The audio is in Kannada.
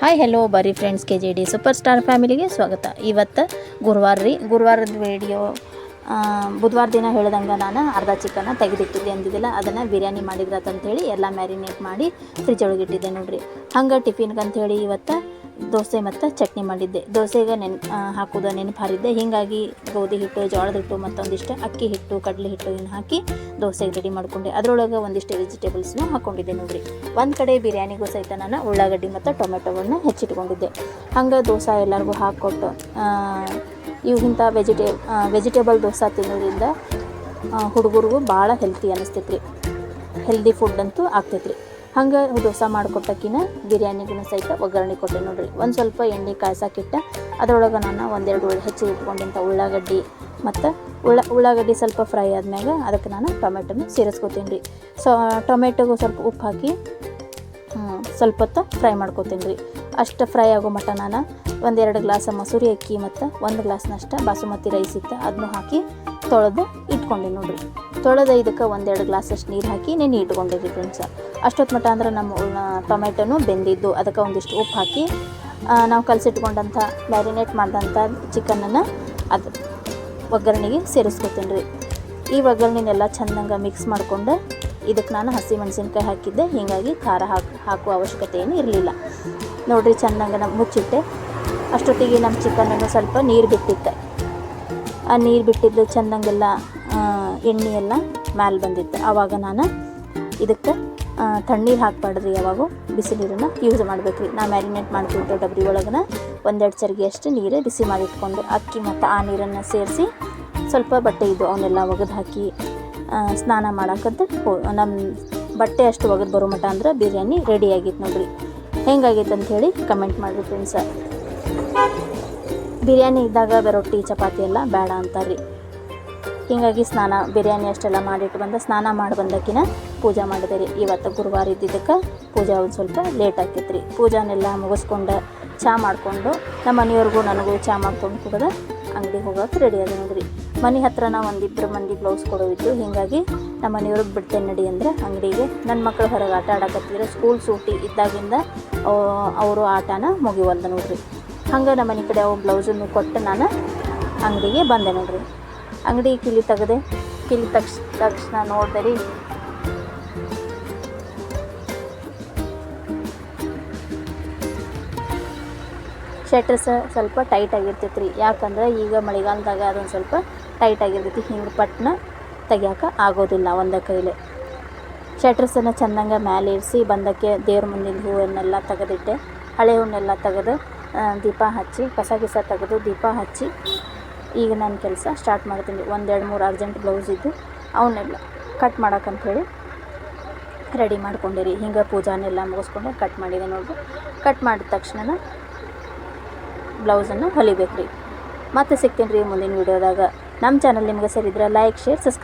ಹಾಯ್ ಹೆಲೋ ಬರೀ friends K G D super star ಫ್ಯಾಮಿಲಿಗೆ ಸ್ವಾಗತ. ಇವತ್ತು ಗುರುವಾರ ರೀ. ಗುರುವಾರದ ವಿಡಿಯೋ ಬುಧವಾರ ದಿನ ಹೇಳ್ದಂಗೆ ನಾನು ಅರ್ಧ ಚಿಕನ್ನ ತೆಗೆದಿಟ್ಟಿದ್ದೆ ಅಂದಿದ್ದಿಲ್ಲ. ಅದನ್ನು ಬಿರಿಯಾನಿ ಮಾಡಿದ್ರತ್ತಂತೇಳಿ ಎಲ್ಲ ಮ್ಯಾರಿನೇಟ್ ಮಾಡಿ ಫ್ರಿಜ್ ಒಳಗೆ ಇಟ್ಟಿದ್ದೆ ನೋಡ್ರಿ. ಹಂಗೆ ಟಿಫಿನ್ಗೆ ಅಂಥೇಳಿ ಇವತ್ತು ದೋಸೆ ಮತ್ತು ಚಟ್ನಿ ಮಾಡಿದ್ದೆ. ದೋಸೆಗೆ ನೆನ್ ಹಾಕೋದು ನೆನಪು ಹಾರಿದ್ದೆ ಹೀಗಾಗಿ ಗೋಧಿ ಹಿಟ್ಟು, ಜೋಳದ ಹಿಟ್ಟು ಮತ್ತೊಂದಿಷ್ಟು, ಅಕ್ಕಿ ಹಿಟ್ಟು, ಕಡಲೆ ಹಿಟ್ಟು ಇನ್ನು ಹಾಕಿ ದೋಸೆಗೆ ರೆಡಿ ಮಾಡ್ಕೊಂಡೆ. ಅದರೊಳಗೆ ಒಂದಿಷ್ಟು ವೆಜಿಟೇಬಲ್ಸ್ನು ಹಾಕ್ಕೊಂಡಿದ್ದೆ ನೋಡ್ರಿ. ಒಂದು ಕಡೆ ಬಿರಿಯಾನಿಗೂ ಸಹಿತ ನಾನು ಉಳ್ಳಾಗಡ್ಡಿ ಮತ್ತು ಟೊಮೆಟೊವನ್ನು ಹೆಚ್ಚಿಟ್ಕೊಂಡಿದ್ದೆ. ಹಂಗೆ ದೋಸೆ ಎಲ್ಲರಿಗೂ ಹಾಕ್ಕೊಟ್ಟು ಇವಿಂಥ ವೆಜಿಟೇ ವೆಜಿಟೇಬಲ್ ದೋಸೆ ತಿನ್ನೋದ್ರಿಂದ ಹುಡುಗರಿಗೂ ಭಾಳ ಹೆಲ್ತಿ ಅನಿಸ್ತೈತ್ರಿ. ಹೆಲ್ದಿ ಫುಡ್ ಅಂತೂ ಆಗ್ತೈತ್ರಿ. ಹಂಗೆ ದೋಸೆ ಮಾಡಿಕೊಟ್ಟಕ್ಕಿನ ಬಿರಿಯಾನಿಗೂ ಸಹಿತ ಒಗ್ಗರಣೆ ಕೊಟ್ಟೆ ನೋಡ್ರಿ. ಒಂದು ಸ್ವಲ್ಪ ಎಣ್ಣೆ ಕಾಯ್ಸಕ್ಕಿಟ್ಟ ಅದರೊಳಗೆ ನಾನು ಒಂದೆರಡು ಹೆಚ್ಚು ಇಟ್ಕೊಂಡಿಂಥ ಉಳ್ಳಾಗಡ್ಡಿ ಮತ್ತು ಉಳ್ಳ, ಉಳ್ಳಾಗಡ್ಡಿ ಸ್ವಲ್ಪ ಫ್ರೈ ಆದ್ಮ್ಯಾಗ ಅದಕ್ಕೆ ನಾನು ಟೊಮೆಟೊನ ಸೇರಿಸ್ಕೊತೀನಿ ರೀ ಸೊ, ಟೊಮೆಟೊಗೂ ಸ್ವಲ್ಪ ಉಪ್ಪು ಹಾಕಿ ಸ್ವಲ್ಪ ಹೊತ್ತು ಫ್ರೈ ಮಾಡ್ಕೊತೀನಿ ರೀ ಅಷ್ಟು ಫ್ರೈ ಆಗೋ ಮಟ್ಟ ನಾನು ಒಂದೆರಡು ಗ್ಲಾಸ್ ಮಸೂರಿ ಅಕ್ಕಿ ಮತ್ತು ಒಂದು ಗ್ಲಾಸ್ನಷ್ಟು ಬಾಸುಮತಿ ರೈಸ್ ಇತ್ತು ಅದನ್ನು ಹಾಕಿ ತೊಳೆದು ಇಟ್ಕೊಂಡೆ ನೋಡ್ರಿ. ತೊಳೆದು ಇದಕ್ಕೆ ಒಂದೆರಡು ಗ್ಲಾಸಷ್ಟು ನೀರು ಹಾಕಿ ನೆನೆ ಇಟ್ಕೊಂಡಿದ್ದೆ ಫ್ರೆಂಡ್ಸ್. ಅಷ್ಟೊತ್ತು ಮಟ್ಟ ಅಂದ್ರೆ ನಮ್ಮ ಟೊಮೆಟೊನು ಬೆಂದಿದ್ದು. ಅದಕ್ಕೆ ಒಂದಿಷ್ಟು ಉಪ್ಪು ಹಾಕಿ ನಾವು ಕಲಸಿಟ್ಕೊಂಡಂಥ ಮ್ಯಾರಿನೇಟ್ ಮಾಡಿದಂಥ ಚಿಕನನ್ನು ಅದು ಒಗ್ಗರಣೆಗೆ ಸೇರಿಸ್ಕೊತೀನಿ ರೀ. ಈ ಒಗ್ಗರಣೆನೆಲ್ಲ ಚೆಂದಂಗೆ ಮಿಕ್ಸ್ ಮಾಡಿಕೊಂಡು ಇದಕ್ಕೆ ನಾನು ಹಸಿ ಮೆಣಸಿನ್ಕಾಯಿ ಹಾಕಿದ್ದೆ. ಹೀಗಾಗಿ ಖಾರ ಹಾಕಿ, ಹಾಕುವ ಅವಶ್ಯಕತೆ ಏನು ಇರಲಿಲ್ಲ. ನೋಡಿರಿ, ಚೆಂದಂಗೆ ನಮ್ಮ ಮುಚ್ಚಿಟ್ಟೆ. ಅಷ್ಟೊತ್ತಿಗೆ ನಮ್ಮ ಚಿಕನನ್ನು ಸ್ವಲ್ಪ ನೀರು ಬಿಟ್ಟಿತ್ತೆ ಆ ನೀರು ಬಿಟ್ಟಿದ್ದು ಚೆಂದಂಗೆಲ್ಲ ಎಣ್ಣೆ ಎಲ್ಲ ಮ್ಯಾಲೆ ಬಂದಿತ್ತು. ಆವಾಗ ನಾನು ಇದಕ್ಕೆ ತಣ್ಣೀರು ಹಾಕ್ಬಾರ್ದ್ರಿ ಯಾವಾಗೂ ಬಿಸಿ ನೀರನ್ನು ಯೂಸ್ ಮಾಡ್ಬೇಕು ರೀ ನಾ ಮ್ಯಾರಿನೇಟ್ ಮಾಡ್ತಿದ್ದೆ ಡಬ್ರಿ ಒಳಗನ ಒಂದೆರಡು ಚರಿಗೆ ಅಷ್ಟು ನೀರೇ ಬಿಸಿ ಮಾಡಿಟ್ಕೊಂಡು, ಅಕ್ಕಿ ಮತ್ತು ಆ ನೀರನ್ನು ಸೇರಿಸಿ ಸ್ವಲ್ಪ ಬಟ್ಟೆ ಇದು ಅವನ್ನೆಲ್ಲ ಒಗೆದು ಹಾಕಿ ಸ್ನಾನ ಮಾಡೋಕ್ಕಂತ ನಮ್ಮ ಬಟ್ಟೆ ಅಷ್ಟು ಒಗೆದು ಬರೋ ಮಟ್ಟ ಅಂದ್ರೆ ಬಿರಿಯಾನಿ ರೆಡಿ ಆಗಿತ್ತು ನೋಡ್ರಿ. ಹೆಂಗಾಗೈತೆ ಹೇಳಿ ಕಮೆಂಟ್ ಮಾಡಿರಿ ಫ್ರೆಂಡ್ಸ ಬಿರಿಯಾನಿ ಇದ್ದಾಗ ರೊಟ್ಟಿ ಚಪಾತಿ ಎಲ್ಲ ಬೇಡ ಅಂತಾರೆ ಹೀಗಾಗಿ ಸ್ನಾನ, ಬಿರಿಯಾನಿ ಅಷ್ಟೆಲ್ಲ ಮಾಡಿಟ್ಟು ಬಂದ, ಸ್ನಾನ ಮಾಡಿ ಬಂದಕ್ಕಿನ ಪೂಜೆ ಮಾಡಿದೆ ರೀ. ಇವತ್ತು ಗುರುವಾರ ಇದ್ದಿದ್ದಕ್ಕೆ ಪೂಜೆ ಒಂದು ಸ್ವಲ್ಪ ಲೇಟ್ ಆಕೈತೆ ರೀ ಪೂಜಾನೆಲ್ಲ ಮುಗಿಸ್ಕೊಂಡು ಚಹಾ ಮಾಡಿಕೊಂಡು ನಮ್ಮ ಮನೆಯವ್ರಿಗೂ ನನಗೂ ಚಹಾ ಮಾಡ್ಕೊಂಡು ಕುಡ್ದು ಅಂಗಡಿಗೆ ಹೋಗೋಕೆ ರೆಡಿ ಅದ ನೋಡ್ರಿ ಮನೆ ಹತ್ರನ ಒಂದಿಬ್ಬರು ಮಂದಿ ಬ್ಲೌಸ್ ಕೊಡೋವಿತ್ತು ಹೀಗಾಗಿ ನಮ್ಮ ಮನೆಯವ್ರಿಗೆ ಬಿಡ್ತೇನೆ ನಡಿ ಅಂದ್ರೆ ಅಂಗಡಿಗೆ. ನನ್ನ ಮಕ್ಕಳು ಹೊರಗೆ ಆಟ ಆಡಕತ್ತಿದ್ರೆ ಸ್ಕೂಲ್ ಸೂಟಿ ಇದ್ದಾಗಿಂದ ಅವರು ಆಟನ ಮುಗಿವಲ್ದ ನೋಡ್ರಿ. ಹಂಗೆ ನಮ್ಮ ಮನೆ ಕಡೆ ಅವು ಬ್ಲೌಸನ್ನು ಕೊಟ್ಟು ನಾನು ಅಂಗಡಿಗೆ ಬಂದೆ ನೋಡ್ರಿ. ಅಂಗಡಿ ಕಿಲಿ ತೆಗೆದೆ, ಕಿಲಿ ತಕ್ಷ ತಕ್ಷಣ ನೋಡಿದೆ ರೀ. ಶೆಟ್ರಸ್ ಸ್ವಲ್ಪ ಟೈಟ್ ಆಗಿರ್ತೈತೆ ರೀ. ಯಾಕಂದ್ರೆ ಈಗ ಮಳೆಗಾಲದಾಗ ಅದೊಂದು ಸ್ವಲ್ಪ ಟೈಟ್ ಆಗಿರ್ತೈತಿ. ಹಿಂಗೆ ಪಟ್ನ ತೆಗಿಯೋಕೆ ಆಗೋದಿಲ್ಲ ಒಂದ ಕೈಲಿ. ಶೆಟ್ರಸನ್ನು ಚೆಂದಂಗೆ ಮೇಲೆ ಇರಿಸಿ ಬಂದಕ್ಕೆ ದೇವ್ರ ಮುಂದಿನ ಹೂವನ್ನೆಲ್ಲ ತೆಗೆದಿಟ್ಟೆ ಹಳೆ ಹೂವನ್ನೆಲ್ಲ ತೆಗೆದು ದೀಪ ಹಚ್ಚಿ, ಕಸ ಗಿಸ ತೆಗೆದು ದೀಪ ಹಚ್ಚಿ ಈಗ ನನ್ನ ಕೆಲಸ ಸ್ಟಾರ್ಟ್ ಮಾಡ್ತೀನಿ. ಒಂದೆರಡು ಮೂರು ಅರ್ಜೆಂಟ್ ಬ್ಲೌಸ್ ಇದ್ದು ಅವನ್ನೆಲ್ಲ ಕಟ್ ಹೇಳಿ ರೆಡಿ ಮಾಡ್ಕೊಂಡಿರಿ. ಹಿಂಗೆ ಪೂಜಾನೆಲ್ಲ ಮುಗಿಸ್ಕೊಂಡು ಕಟ್ ಮಾಡಿದೆ ನೋಡಿ ಕಟ್ ಮಾಡಿದ ತಕ್ಷಣ ಬ್ಲೌಸನ್ನು ಹೊಲಿಬೇಕು ರೀ ಮತ್ತೆ ಸಿಗ್ತೀನಿ ರೀ ಮುಂದಿನ ವೀಡಿಯೋದಾಗ ನಮ್ಮ ಚಾನಲ್ ನಿಮಗೆ ಸರಿದ್ರೆ ಲೈಕ್ ಶೇರ್ ಸಬ್ಸ್ಕ್ರೈಬ್